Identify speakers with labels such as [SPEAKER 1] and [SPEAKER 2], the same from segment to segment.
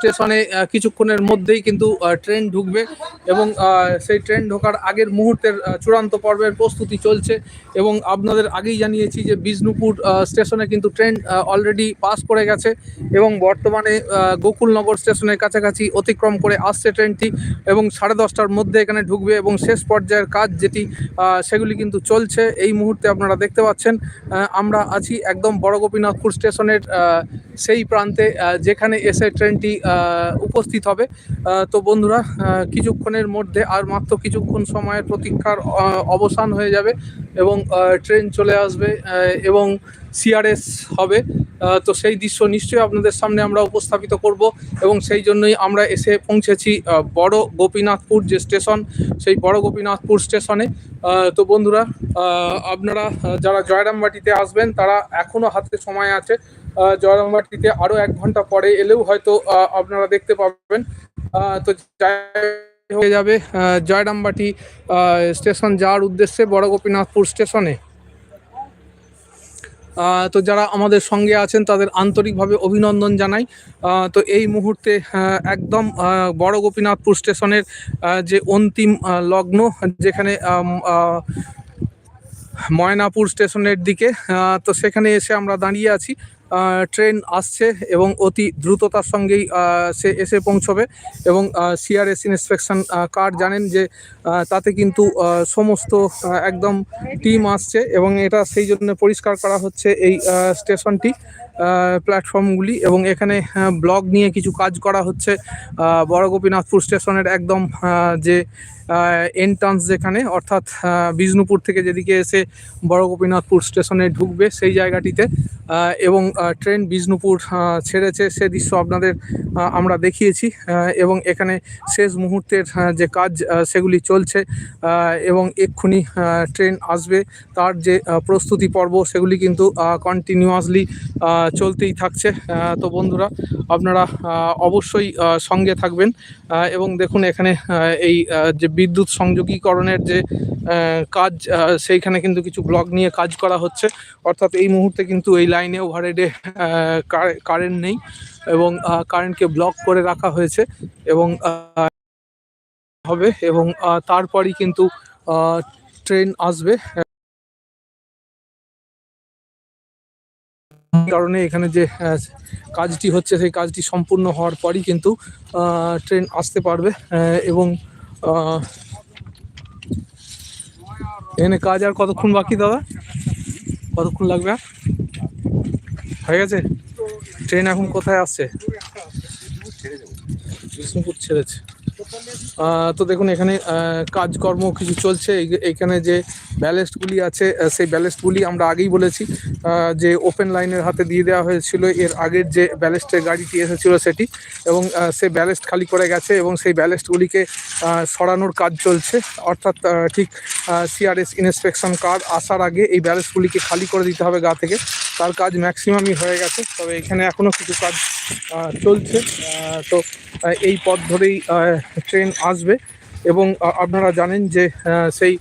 [SPEAKER 1] স্টেশনে কিছুক্ষণের মধ্যেই কিন্তু ট্রেন ঢুকবে এবং সেই ট্রেন ঢোকার আগের মুহূর্তের চূড়ান্ত পর্বের প্রস্তুতি চলছে এবং আপনাদের আগেই জানিয়েছি যে বিষ্ণুপুর স্টেশনে কিন্তু ট্রেন অলরেডি পাস করে গেছে এবং বর্তমানে গোকুলনগর স্টেশনের কাছাকাছি অতিক্রম করে আসছে ট্রেনটি এবং সাড়ে দশটার মধ্যে এখানে ঢুকবে এবং শেষ পর্যায়ের কাজ যেটি সেগুলি কিন্তু চলছে। এই মুহূর্তে আপনারা দেখতে পাচ্ছেন আমরা আছি একদম বড় গোপীনাথপুর স্টেশনের সেই প্রান্তে যেখানে এসে ট্রেনটি উপস্থিত হবে। তো বন্ধুরা কিছুক্ষণের মধ্যে আর মাত্র কিছুক্ষণ সময়ের প্রতীক্ষার অবসান হয়ে যাবে এবং ট্রেন চলে আসবে এবং সিআরএস হবে। তো সেই দৃশ্য নিশ্চয়ই আপনাদের সামনে আমরা উপস্থাপিত করব এবং সেই জন্যই আমরা এসে পৌঁছেছি বড় গোপীনাথপুর যে স্টেশন, সেই বড় গোপীনাথপুর স্টেশনে। তো বন্ধুরা আপনারা যারা জয়রামবাটিতে আসবেন, তারা এখনও হাতে সময় আছে। জয়রামবাটিতে আরও এক ঘণ্টা পরে এলেও হয়তো আপনারা দেখতে পাবেন। তো হয়ে যাবে জয়রামবাটি স্টেশন যাওয়ার উদ্দেশ্যে বড় গোপীনাথপুর স্টেশনে। তো যারা আমাদের সঙ্গে আছেন, তাদের আন্তরিকভাবে অভিনন্দন জানাই। তো এই মুহূর্তে একদম বড় গোপীনাথপুর স্টেশনের যে অন্তিম লগ্ন, যেখানে ময়নাপুর স্টেশনের দিকে তো সেখানে এসে আমরা দাঁড়িয়ে আছি। ট্রেন আসছে এবং অতি দ্রুততার সঙ্গেই সে এসে পৌঁছবে এবং সিআরএস ইন্সপেকশন কার্ড জানেন যে তাতে কিন্তু সমস্ত একদম টিম আসছে এবং এটা সেই জন্য পরিষ্কার করা হচ্ছে এই স্টেশনটি। প্ল্যাটফর্মগুলি এবং এখানে ব্লক নিয়ে কিছু কাজ করা হচ্ছে। বড় গোপীনাথপুর স্টেশনের একদম যে এন্ট্রান্স যেখানে, অর্থাৎ বিষ্ণুপুর থেকে যেদিকে এসে বড় গোপীনাথপুর স্টেশনে ঢুকবে সেই জায়গাটিতে। এবং ট্রেন বিষ্ণুপুর ছেড়েছে, সে দৃশ্য আপনাদের আমরা দেখিয়েছি। এবং এখানে শেষ মুহূর্তের যে কাজ সেগুলি চলছে। এবং এক্ষুনি ট্রেন আসবে। তার যে প্রস্তুতি পর্ব, সেগুলি কিন্তু কন্টিনিউয়াসলি চলতেই থাকছে। তো বন্ধুরা, আপনারা অবশ্যই সঙ্গে থাকবেন। এবং দেখুন এখানে এই যে বিদ্যুৎ সংযোগীকরণের যে কাজ সেইখানে কিন্তু কিছু ব্লক নিয়ে কাজ করা হচ্ছে। অর্থাৎ এই মুহূর্তে কিন্তু এই লাইনে ওভারহেডে কারেন্ট নেই এবং কারেন্টকে ব্লক করে রাখা হয়েছে এবং হবে এবং তারপরই কিন্তু ট্রেন আসবে। কারণে এখানে যে কাজটি হচ্ছে সেই কাজটি সম্পূর্ণ হওয়ার পরই কিন্তু ট্রেন আসতে পারবে এবং এখানে কাজ আর কতক্ষণ বাকি দাদা? কতক্ষণ লাগবে হয়ে গেছে? ট্রেন এখন কোথায় আসছে? বিষ্ণুপুর ছেড়েছে। তো দেখুন, এখানে কাজকর্ম কিছু চলছে। এইখানে যে ব্যালেস্টগুলি আছে সেই ব্যালেস্টগুলি আমরা আগেই বলেছি যে ওপেন লাইনের হাতে দিয়ে দেওয়া হয়েছিল। এর আগের যে ব্যালেস্টের গাড়িটি এসেছিল সেটি, এবং সেই ব্যালেস্ট খালি করে গেছে, এবং সেই ব্যালেস্টগুলিকে সরানোর কাজ চলছে। অর্থাৎ ঠিক সিআরএস ইন্সপেকশন কার্ড আসার আগে এই ব্যালেস্টগুলিকে খালি করে দিতে হবে গা থেকে। তার কাজ ম্যাক্সিমামই হয়ে গেছে, তবে এখানে এখনও কিছু কাজ চলছে। তো এই পথ ধরেই ট্রেন আসবে। এবং আপনারা জানেন যে সেই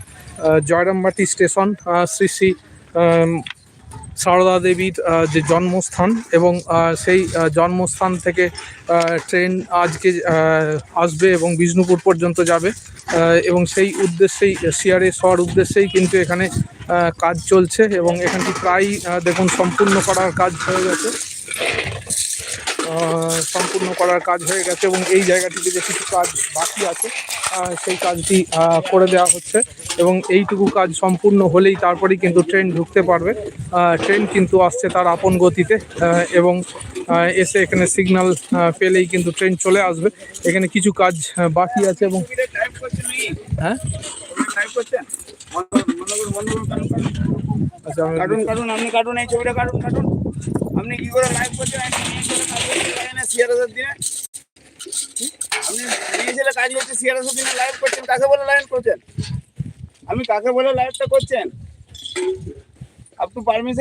[SPEAKER 1] জয়রামবাটি স্টেশন শ্রী শ্রী সারদা দেবীর যে জন্মস্থান এবং সেই জন্মস্থান থেকে ট্রেন আজকে আসবে এবং বিষ্ণুপুর পর্যন্ত যাবে। এবং সেই উদ্দেশ্যেই সিআরএস হওয়ার উদ্দেশ্যেই কিন্তু এখানে কাজ চলছে এবং এখানটি প্রায় দেখুন, সম্পূর্ণ করার কাজ হয়ে গেছে। সম্পূর্ণ করার কাজ হয়ে গেছে এবং এই জায়গাটিতে যে কিছু কাজ বাকি আছে সেই কাজটি করে দেওয়া হচ্ছে এবং এইটুকু কাজ সম্পূর্ণ হলেই তারপরেই কিন্তু ট্রেন ঢুকতে পারবে। ট্রেন কিন্তু আসছে তার আপন গতিতে এবং এসে এখানে সিগন্যাল পেলেই কিন্তু ট্রেন চলে আসবে। এখানে কিছু কাজ বাকি আছে এবং হ্যাঁ? আচ্ছা
[SPEAKER 2] কাটুন কাটুন, আপনি এই ছবিটা কাটুন কাটুন। আপনি কি করে লাইভ করছেন? আপনি সিয়ারাসের দিনে। আপনি নিয়ে ছেলে কাজ করছেন সিয়ারাসের দিনে লাইভ করছেন, কাকে বলে লাইভ করছেন? আমি কাকে বলে লাইভটা করছেন? আপনি পারমিশন